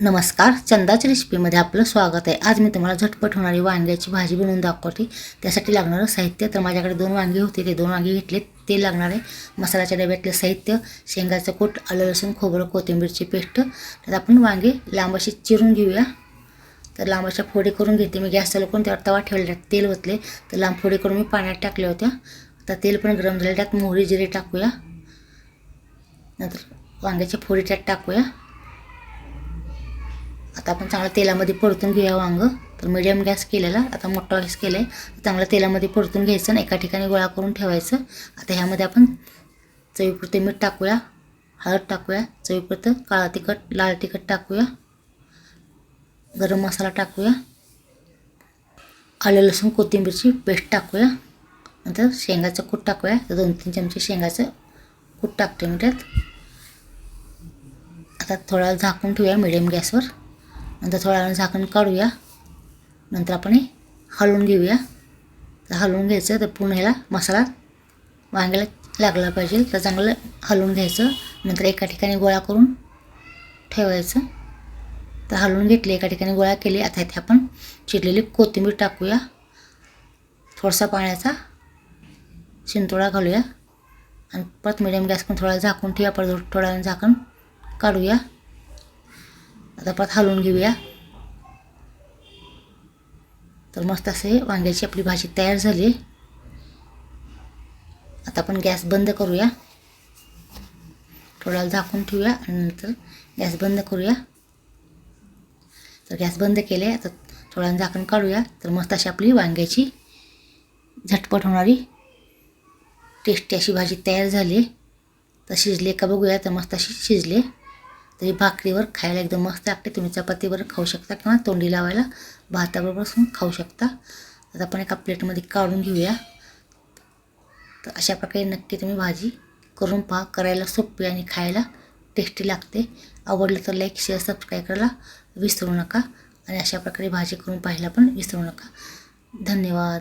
नमस्कार चंदाच्या रेसिपीमध्ये आपलं स्वागत आहे. आज मी तुम्हाला झटपट होणारी वांग्याची भाजी बनवून दाखवते. त्यासाठी लागणारं साहित्य तर माझ्याकडे दोन वांगी होते ते दोन वांगी घेतले ते लागणार आहे मसाल्याच्या डब्यातले साहित्य शेंगाचं कूट आलं लसूण खोबरं कोथिंबीरची पेस्ट. तर आपण वांगे लांब अशी चिरून घेऊया. तर लांब अशा फोडी करून घेते मी. गॅस चालू करून त्यावर तवा ठेवला तेल ओतले. तर लांब फोडी करून मी पाण्यात टाकल्या होत्या. आता तेल पण गरम झाले त्यात मोहरी जिरे टाकूया. नंतर वांग्याच्या फोडी त्यात टाकूया. आता आपण चांगलं तेलामध्ये परतून घेऊया वांग. तर मिडियम गॅस केलेला आता मोठा गॅस केला आहे चांगलं तेलामध्ये परतून घ्यायचं आणि एका ठिकाणी गोळा करून ठेवायचं. आता ह्यामध्ये आपण चवीपुरते मीठ टाकूया हळद टाकूया चवीपुरतं काळा तिखट लाल तिखट टाकूया गरम मसाला टाकूया आलं लसूण कोथिंबीरची पेस्ट टाकूया नंतर शेंगाचं कूट टाकूया. तर दोन तीन चमचे शेंगाचं कूट टाकते मी त्यात. आता थोडा झाकून ठेवूया मिडियम गॅसवर नंतर थोड्या वेळानं झाकण काढूया. नंतर आपण हे हलवून घेऊया. तर हलवून घ्यायचं तर पूर्ण ह्याला मसाला वांग्याला लागला पाहिजे तर चांगलं हलवून घ्यायचं. नंतर एका ठिकाणी गोळा करून ठेवायचं. तर हलवून घेतली एका ठिकाणी गोळा केली. आता इथे आपण चिरलेली कोथिंबीर टाकूया. थोडासा पाण्याचा शिंतोळा घालूया. आणि परत मिडियम गॅस पण थोडा झाकून ठेवा परत थोड्या झाकण काढूया. आता परत हलवून घेऊया. तर मस्त असे वांग्याची आपली भाजी तयार झाली. आता आपण गॅस बंद करूया. थोडा झाकून ठेवूया आणि नंतर गॅस बंद करूया. तर गॅस बंद केले आता थोडा झाकण काढूया. तर मस्त अशी आपली वांग्याची झटपट होणारी टेस्टी अशी भाजी तयार झाली. तर शिजले का बघूया तर मस्त अशी शिजले. तरी भाकरीवर खायला एकदम मस्त लागते. तुम्ही चपातीवर खाऊ शकता किंवा तोंडी लावायला भाताबरोबर खाऊ शकता. आता आपण एका प्लेटमध्ये काढून घेऊया. तर अशा प्रकारे नक्की तुम्ही भाजी करून पहा. करायला सोपी आणि खायला टेस्टी लागते. आवडलं तर लाईक शेअर सबस्क्राईब करायला विसरू नका. आणि अशा प्रकारे भाजी करून पाहायला पण विसरू नका. धन्यवाद.